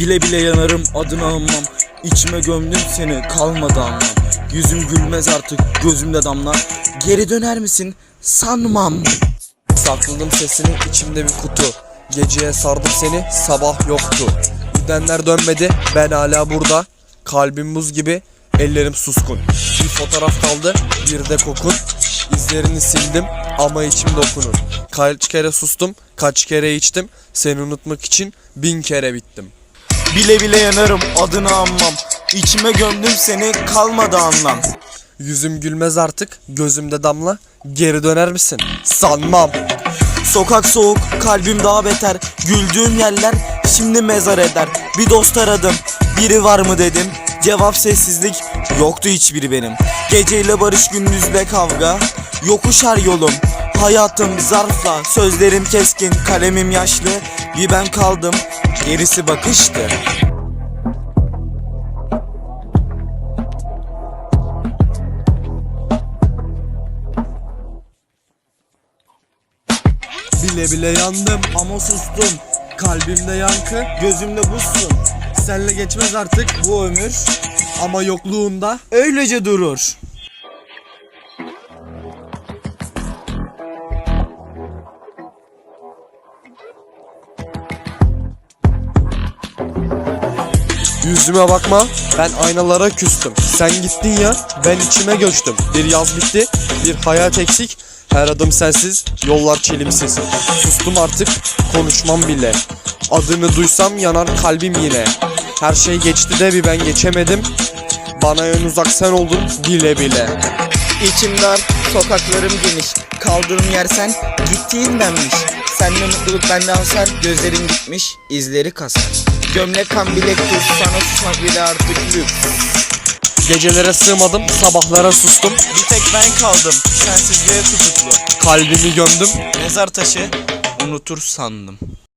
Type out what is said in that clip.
Bile bile yanarım adını anmam. İçime gömdüm seni kalmadı anlam. Yüzüm gülmez artık gözümde damla Geri döner misin? Sanmam. Sakladım sesini içimde bir kutu. Geceye sardım seni sabah yoktu. Gidenler dönmedi ben hala burada. Kalbim buz gibi ellerim suskun. Bir fotoğraf kaldı bir de kokun. İzlerini sildim ama içim dokunur. Kaç kere sustum kaç kere içtim. Seni unutmak için bin kere bittim Bile bile yanarım adını anmam. İçime gömdüm seni kalmadı anlam. Yüzüm gülmez artık gözümde damla. Geri döner misin? Sanmam. Sokak soğuk kalbim daha beter. Güldüğüm yerler şimdi mezar eder. Bir dost aradım biri var mı dedim. Cevap sessizlik yoktu hiçbiri benim. Geceyle barış gündüzle kavga. Yokuşar yolum. Hayatım zarfla Sözlerim keskin kalemim yaşlı. Bir ben kaldım gerisi bakıştı. Bile bile yandım ama sustum. Kalbimde yankı Gözümde buzsun Senle geçmez artık Bu ömür. Ama yokluğunda öylece durur Yüzüme bakma ben aynalara küstüm. Sen gittin ya ben içime göçtüm. Bir yaz bitti bir hayat eksik. Her adım sensiz yollar çelimsiz. Sustum artık konuşmam bile. Adını duysam yanar kalbim yine. Her şey geçti de bir ben geçemedim. Bana en uzak sen oldun bile bile. İçim dar, sokaklarım geniş. Kaldığım yer sen, gittiğin benmiş Seninle mutluluk bende hasar. Gözlerin gitmiş, izleri kasar. Gömlek kan bilek tuz Sana susmak bile artık lüks. Gecelere sığmadım sabahlara sustum. Bir tek ben kaldım Sensizliğe tutuklu. Kalbimi gömdüm. Mezar taşı Unutur sandım